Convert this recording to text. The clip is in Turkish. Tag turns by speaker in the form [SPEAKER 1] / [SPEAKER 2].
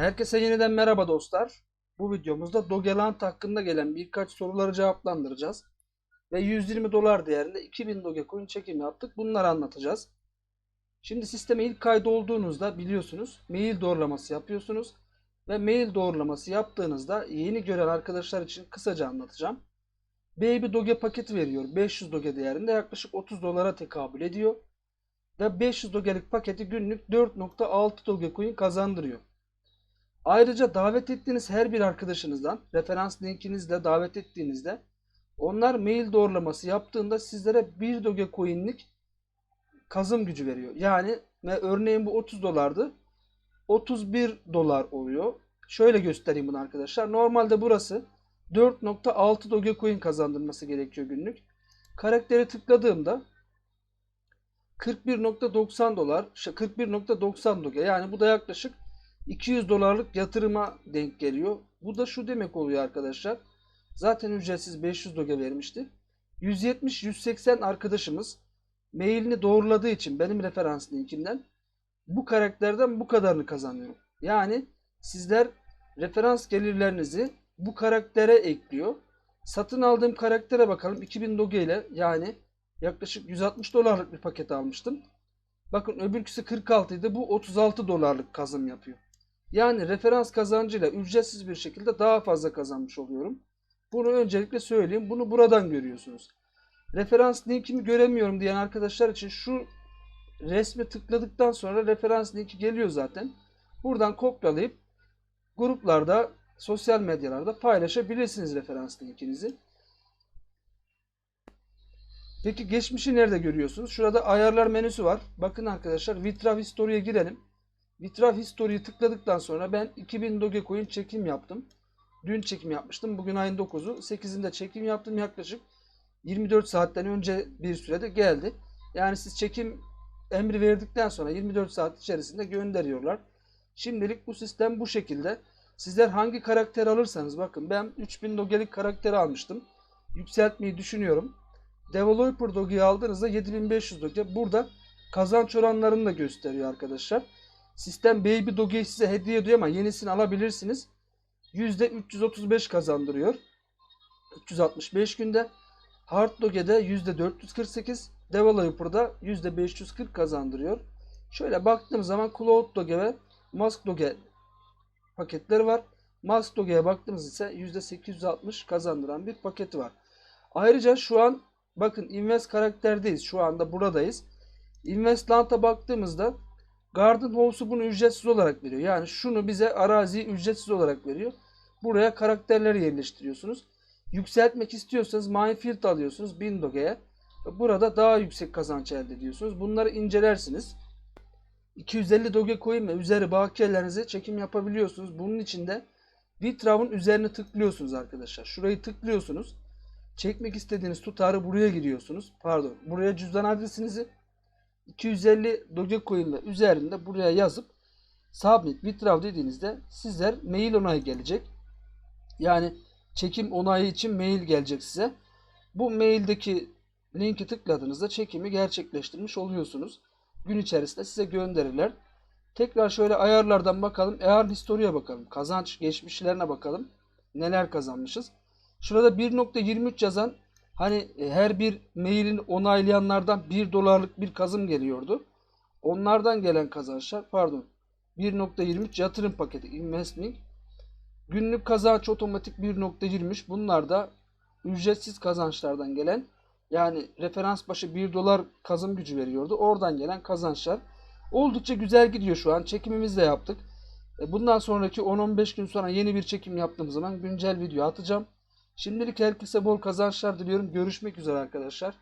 [SPEAKER 1] Herkese yeniden merhaba dostlar. Bu videomuzda Dogeland hakkında gelen birkaç soruları cevaplandıracağız. Ve 120 dolar değerinde 2000 Dogecoin çekimi yaptık. Bunları anlatacağız. Şimdi sisteme ilk kaydolduğunuzda biliyorsunuz mail doğrulaması yapıyorsunuz. Ve mail doğrulaması yaptığınızda yeni gören arkadaşlar için kısaca anlatacağım. Baby Doge paketi veriyor. 500 Doge değerinde yaklaşık 30 dolara tekabül ediyor. Ve 500 Doge'lik paketi günlük 4.6 Dogecoin kazandırıyor. Ayrıca davet ettiğiniz her bir arkadaşınızdan referans linkinizle davet ettiğinizde onlar mail doğrulaması yaptığında sizlere 1 Dogecoin'lik kazım gücü veriyor. Yani örneğin bu 30 dolardı. 31 dolar oluyor. Şöyle göstereyim bunu arkadaşlar. Normalde burası 4.6 Dogecoin kazandırması gerekiyor günlük. Karaktere tıkladığımda 41.90 dolar, 41.90 Doge. Yani bu da yaklaşık 200 dolarlık yatırıma denk geliyor. Bu da şu demek oluyor arkadaşlar. Zaten ücretsiz 500 doge vermişti. 170-180 arkadaşımız mailini doğruladığı için benim referans linkimden bu karakterden bu kadarını kazanıyor. Yani sizler referans gelirlerinizi bu karaktere ekliyor. Satın aldığım karaktere bakalım 2000 doge ile yani yaklaşık 160 dolarlık bir paket almıştım. Bakın öbürküsü 46 idi. Bu 36 dolarlık kazım yapıyor. Yani referans kazancıyla ücretsiz bir şekilde daha fazla kazanmış oluyorum. Bunu öncelikle söyleyeyim. Bunu buradan görüyorsunuz. Referans linkimi göremiyorum diyen arkadaşlar için şu resme tıkladıktan sonra referans linki geliyor zaten. Buradan kopyalayıp gruplarda, sosyal medyalarda paylaşabilirsiniz referans linkinizi. Peki geçmişi nerede görüyorsunuz? Şurada ayarlar menüsü var. Bakın arkadaşlar Vitrav History'e girelim. Vitrav History'yi tıkladıktan sonra ben 2000 Dogecoin çekim yaptım. Dün çekim yapmıştım. Bugün ayın 9'u. 8'inde çekim yaptım. Yaklaşık 24 saatten önce bir sürede geldi. Yani siz çekim emri verdikten sonra 24 saat içerisinde gönderiyorlar. Şimdilik bu sistem bu şekilde. Sizler hangi karakter alırsanız bakın ben 3000 Doge'lik karakteri almıştım. Yükseltmeyi düşünüyorum. Developer Doge'yi aldığınızda 7500 Doge. Burada kazanç oranlarını da gösteriyor arkadaşlar. Sistem Baby Doge'yi size hediye ediyor ama yenisini alabilirsiniz. %335 kazandırıyor. 365 günde. Hard Doge'de %448, Developer'da %540 kazandırıyor. Şöyle baktığım zaman Cloud Doge ve Mask Doge paketleri var. Mask Doge'ye baktığımız ise %860 kazandıran bir paketi var. Ayrıca şu an bakın Invest karakterdeyiz. Şu anda buradayız. Investland'a baktığımızda Garden House'u bunu ücretsiz olarak veriyor. Yani şunu bize araziyi ücretsiz olarak veriyor. Buraya karakterleri yerleştiriyorsunuz. Yükseltmek istiyorsanız Minefield alıyorsunuz 1000 Doge'ye. Burada daha yüksek kazanç elde ediyorsunuz. Bunları incelersiniz. 250 Dogecoin ve üzeri bakiyelerinize çekim yapabiliyorsunuz. Bunun için de Vitrav'ın üzerine tıklıyorsunuz arkadaşlar. Şurayı tıklıyorsunuz. Çekmek istediğiniz tutarı buraya giriyorsunuz. Pardon. Buraya cüzdan adresinizi 250 Dogecoin ile üzerinde buraya yazıp Submit Withdraw dediğinizde sizler mail onayı gelecek. Yani çekim onayı için mail gelecek size. Bu maildeki linki tıkladığınızda çekimi gerçekleştirmiş oluyorsunuz. Gün içerisinde size gönderirler. Tekrar şöyle ayarlardan bakalım. Eğer historiye bakalım. Kazanç geçmişlerine bakalım. Neler kazanmışız. Şurada 1.23 yazan hani e, her bir mailin onaylayanlardan 1 dolarlık bir kazım geliyordu. Onlardan gelen kazançlar pardon 1.23 yatırım paketi investing günlük kazanç otomatik 1.23 bunlar da ücretsiz kazançlardan gelen yani referans başı 1 dolar kazım gücü veriyordu. Oradan gelen kazançlar oldukça güzel gidiyor şu an. Çekimimizi de yaptık. E, Bundan sonraki 10-15 gün sonra yeni bir çekim yaptığım zaman güncel video atacağım. Şimdilik herkese bol kazançlar diliyorum. Görüşmek üzere arkadaşlar.